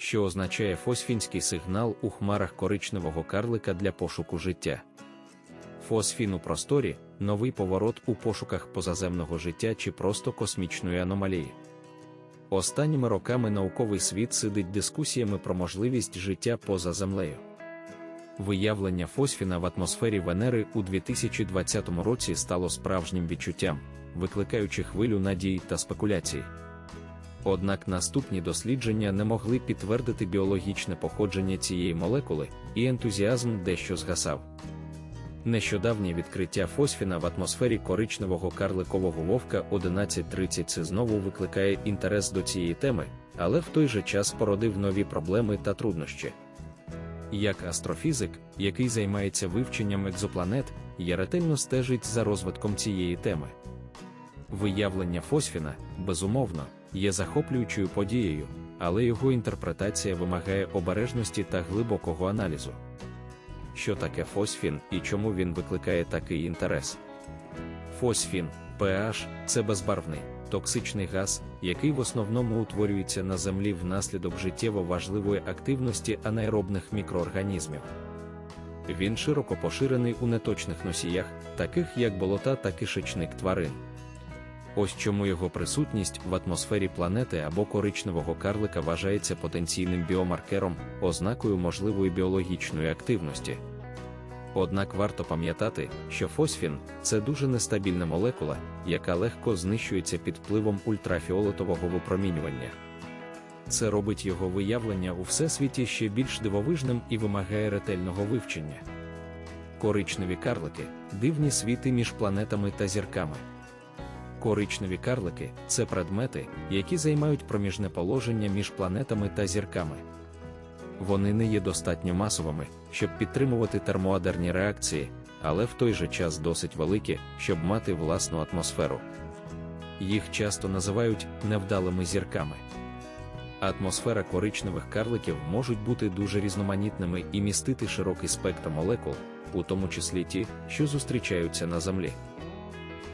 що означає фосфінський сигнал у хмарах коричневого карлика для пошуку життя. Фосфін у просторі новий поворот у пошуках позаземного життя чи просто космічної аномалії. Останніми роками науковий світ сидить дискусіями про можливість життя поза землею. Виявлення фосфіна в атмосфері Венери у 2020 році стало справжнім відчуттям, викликаючи хвилю надій та спекуляцій. Однак наступні дослідження не могли підтвердити біологічне походження цієї молекули, і ентузіазм дещо згасав. Нещодавнє відкриття фосфіна в атмосфері коричневого карликового вовка 1130 знову викликає інтерес до цієї теми, але в той же час породив нові проблеми та труднощі. Як астрофізик, який займається вивченням екзопланет, я ретельно стежить за розвитком цієї теми. Виявлення фосфіна, безумовно, є захоплюючою подією, але його інтерпретація вимагає обережності та глибокого аналізу. Що таке фосфін і чому він викликає такий інтерес? Фосфін, pH – це безбарвний, токсичний газ, який в основному утворюється на землі внаслідок життєво важливої активності анаеробних мікроорганізмів. Він широко поширений у неточних носіях, таких як болота та кишечник тварин. Ось чому його присутність в атмосфері планети або коричневого карлика вважається потенційним біомаркером, ознакою можливої біологічної активності. Однак варто пам'ятати, що фосфін це дуже нестабільна молекула, яка легко знищується під впливом ультрафіолетового випромінювання. Це робить його виявлення у всесвіті ще більш дивовижним і вимагає ретельного вивчення. Коричневі карлики дивні світи між планетами та зірками. Коричневі карлики це предмети, які займають проміжне положення між планетами та зірками. Вони не є достатньо масовими, щоб підтримувати термоадерні реакції, але в той же час досить великі, щоб мати власну атмосферу. Їх часто називають невдалими зірками. Атмосфера коричневих карликів можуть бути дуже різноманітними і містити широкий спектр молекул, у тому числі ті, що зустрічаються на Землі.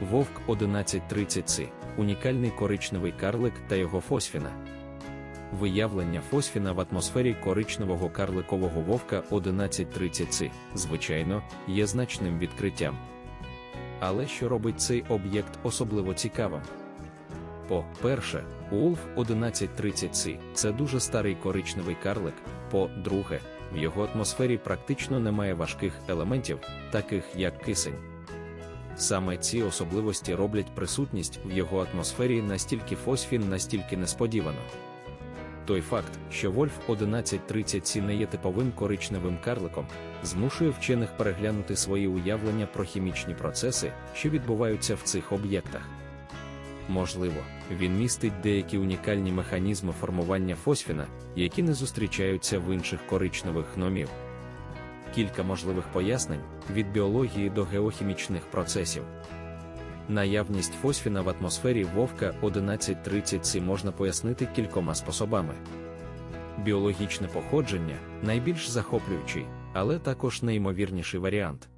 Вовк 1130 c унікальний коричневий карлик та його фосфіна. Виявлення фосфіна в атмосфері коричневого карликового вовка 1130 c звичайно, є значним відкриттям. Але що робить цей об'єкт особливо цікавим? По-перше, Улф 1130 c це дуже старий коричневий карлик. По-друге, в його атмосфері практично немає важких елементів, таких як кисень. Саме ці особливості роблять присутність в його атмосфері настільки фосфін, настільки несподівано. Той факт, що Вольф 1130 не є типовим коричневим карликом, змушує вчених переглянути свої уявлення про хімічні процеси, що відбуваються в цих об'єктах. Можливо, він містить деякі унікальні механізми формування фосфіна, які не зустрічаються в інших коричневих гномів. Кілька можливих пояснень від біології до геохімічних процесів. Наявність фосфіна в атмосфері вовка 1130 можна пояснити кількома способами. Біологічне походження найбільш захоплюючий, але також неймовірніший варіант.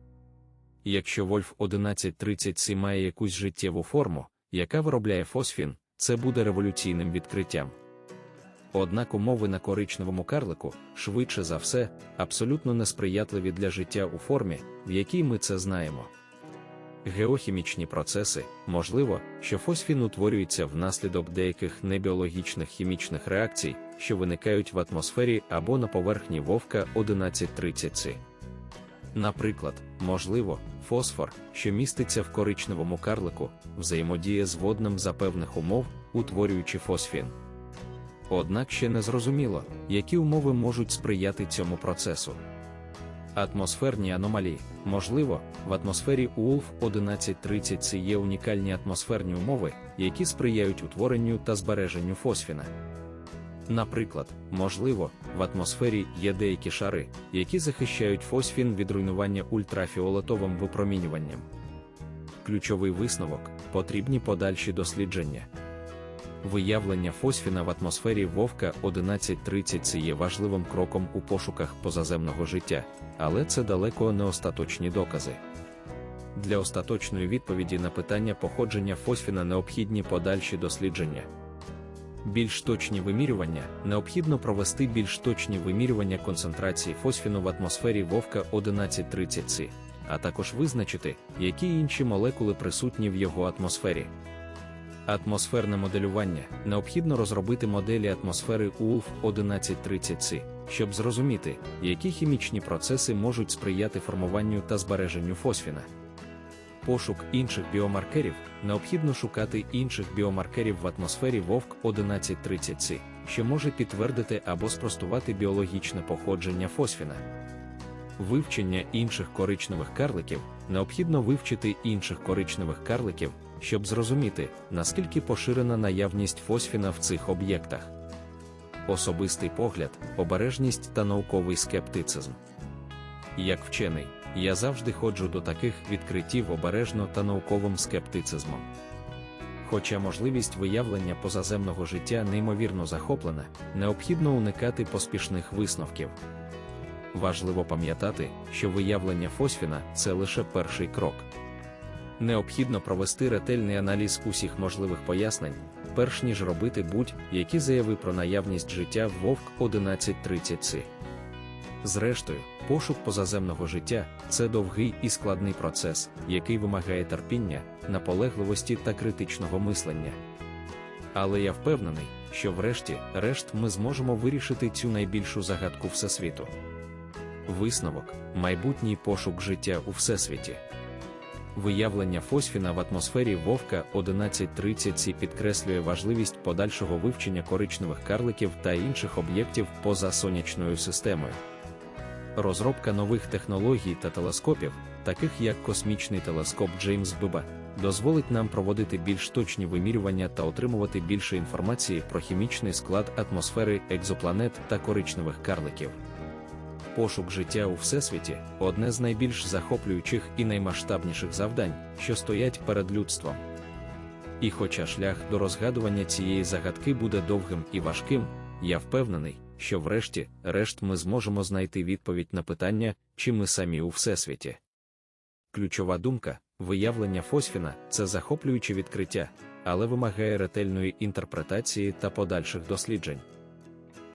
Якщо Вольф 1130 має якусь життєву форму, яка виробляє фосфін, це буде революційним відкриттям. Однак умови на коричневому карлику, швидше за все, абсолютно несприятливі для життя у формі, в якій ми це знаємо. Геохімічні процеси, можливо, що фосфін утворюється внаслідок деяких небіологічних хімічних реакцій, що виникають в атмосфері або на поверхні вовка 1130 c Наприклад, можливо, фосфор, що міститься в коричневому карлику, взаємодіє з водним за певних умов, утворюючи фосфін. Однак ще не зрозуміло, які умови можуть сприяти цьому процесу. Атмосферні аномалії, можливо, в атмосфері УЛФ 1130 це є унікальні атмосферні умови, які сприяють утворенню та збереженню фосфіна. Наприклад, можливо, в атмосфері є деякі шари, які захищають фосфін від руйнування ультрафіолетовим випромінюванням. Ключовий висновок потрібні подальші дослідження. Виявлення фосфіна в атмосфері вовка 1130 це є важливим кроком у пошуках позаземного життя, але це далеко не остаточні докази. Для остаточної відповіді на питання походження фосфіна необхідні подальші дослідження. Більш точні вимірювання необхідно провести більш точні вимірювання концентрації фосфіну в атмосфері вовка 1130 с а також визначити, які інші молекули присутні в його атмосфері. Атмосферне моделювання необхідно розробити моделі атмосфери УЛФ 1130 с щоб зрозуміти, які хімічні процеси можуть сприяти формуванню та збереженню фосфіна. Пошук інших біомаркерів необхідно шукати інших біомаркерів в атмосфері вовк 1130 с що може підтвердити або спростувати біологічне походження фосфіна. Вивчення інших коричневих карликів необхідно вивчити інших коричневих карликів, щоб зрозуміти, наскільки поширена наявність фосфіна в цих об'єктах. Особистий погляд, обережність та науковий скептицизм. Як вчений, я завжди ходжу до таких відкриттів обережно та науковим скептицизмом. Хоча можливість виявлення позаземного життя неймовірно захоплена, необхідно уникати поспішних висновків. Важливо пам'ятати, що виявлення фосфіна це лише перший крок. Необхідно провести ретельний аналіз усіх можливих пояснень, перш ніж робити будь-які заяви про наявність життя в Вовк 1130 с Зрештою, пошук позаземного життя це довгий і складний процес, який вимагає терпіння, наполегливості та критичного мислення. Але я впевнений, що врешті-решт ми зможемо вирішити цю найбільшу загадку Всесвіту. Висновок майбутній пошук життя у Всесвіті. Виявлення фосфіна в атмосфері Вовка 1130 підкреслює важливість подальшого вивчення коричневих карликів та інших об'єктів поза сонячною системою. Розробка нових технологій та телескопів, таких як космічний телескоп Джеймс Биба, дозволить нам проводити більш точні вимірювання та отримувати більше інформації про хімічний склад атмосфери екзопланет та коричневих карликів. Пошук життя у всесвіті одне з найбільш захоплюючих і наймасштабніших завдань, що стоять перед людством. І хоча шлях до розгадування цієї загадки буде довгим і важким, я впевнений, що врешті-решт ми зможемо знайти відповідь на питання, чи ми самі у всесвіті. Ключова думка виявлення фосфіна це захоплююче відкриття, але вимагає ретельної інтерпретації та подальших досліджень.